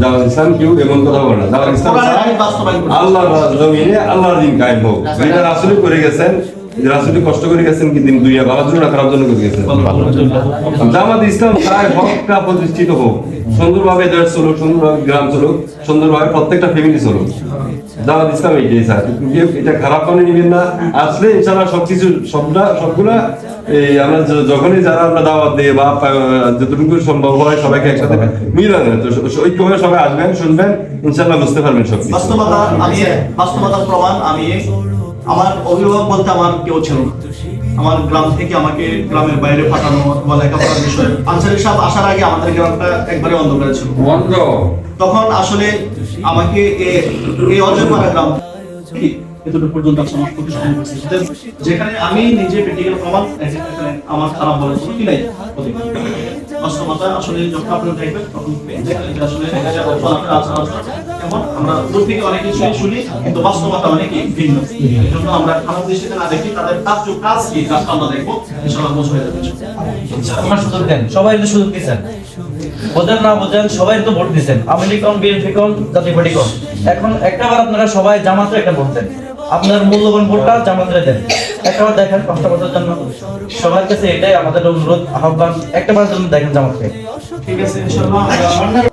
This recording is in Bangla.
জামাত ইসলাম কেউ এমন কথা বলে না। ইসলাম। আল্লাহর জমিনে আল্লাহর দিন কায়েম হোক। যেটা রাসুল করে গেছেন রাসূল কষ্ট করে গেছেন ভালোর জন্য খারাপ জন্য করে গেছেন? জামাত ইসলাম চায় হকটা প্রতিষ্ঠিত হোক, সুন্দরভাবে দেশ চলুক, সুন্দরভাবে গ্রাম চলুক, সুন্দরভাবে প্রত্যেকটা ফ্যামিলি চলুক। জামাত ইসলাম কেউ এটা খারাপ না। আসলে ইনশাআল্লাহ সবকিছু সবটা সবগুলা এই আমরা যখনই যারা আমরা দাওয়াত দিই বা যতটুকু সম্ভব হয় সবাইকে একসাথে মিলান তো ঐক্যভাবে সবাই আসবেন, শুনবেন ইনশাল্লাহ বুঝতে পারবেন সব বাস্তবতা আমি বাস্তবতার প্রমাণ আমি আমার অভিভাবক বলতে আমার কেউ ছিল না। আমার গ্রাম থেকে আমাকে গ্রামের বাইরে পাঠানো লেখাপড়ার বিষয়ে সাহেব আসার আগে আমাদের গ্রামটা একবারে অন্ধকারে ছিল। তখন আসলে আমাকে এই অজয়পাড়া গ্রাম এতটুকু পর্যন্ত আমার প্রতিষ্ঠান যেখানে আমি নিজে প্র্যাকটিক্যাল প্রমাণ আমার খারাপ বলে কি নাই। বাস্তবতা আসলে যখন আপনি দেখবেন তখন আসলে আচরণ আমরা দূর থেকে অনেক কিছুই শুনি কিন্তু বাস্তবতা অনেকই ভিন্ন। এই জন্য আমরা খারাপ দৃষ্টিতে না দেখি তাদের কাজ কাজ কি কাজটা আমরা দেখব। ইনশাআল্লাহ বোঝা হয়ে যাবে। আমার সুযোগ দেন। সবাই তো সুযোগ দিচ্ছেন বোঝেন না বোঝেন সবাই তো ভোট দিচ্ছেন আওয়ামী কম বিএনপি কম জাতীয় পার্টি কম এখন একটাবার আপনারা সবাই জামাতে একটা ভোট দেন। আপনার মূল্যবান ভোটটা জামাতে দেন। একটাবার দেখেন পাঁচটা বছরের জন্য। সবার কাছে এটাই আমাদের অনুরোধ আহ্বান। একটাবার জন্য দেখেন জামাতকে। ঠিক আছে ইনশাআল্লাহ।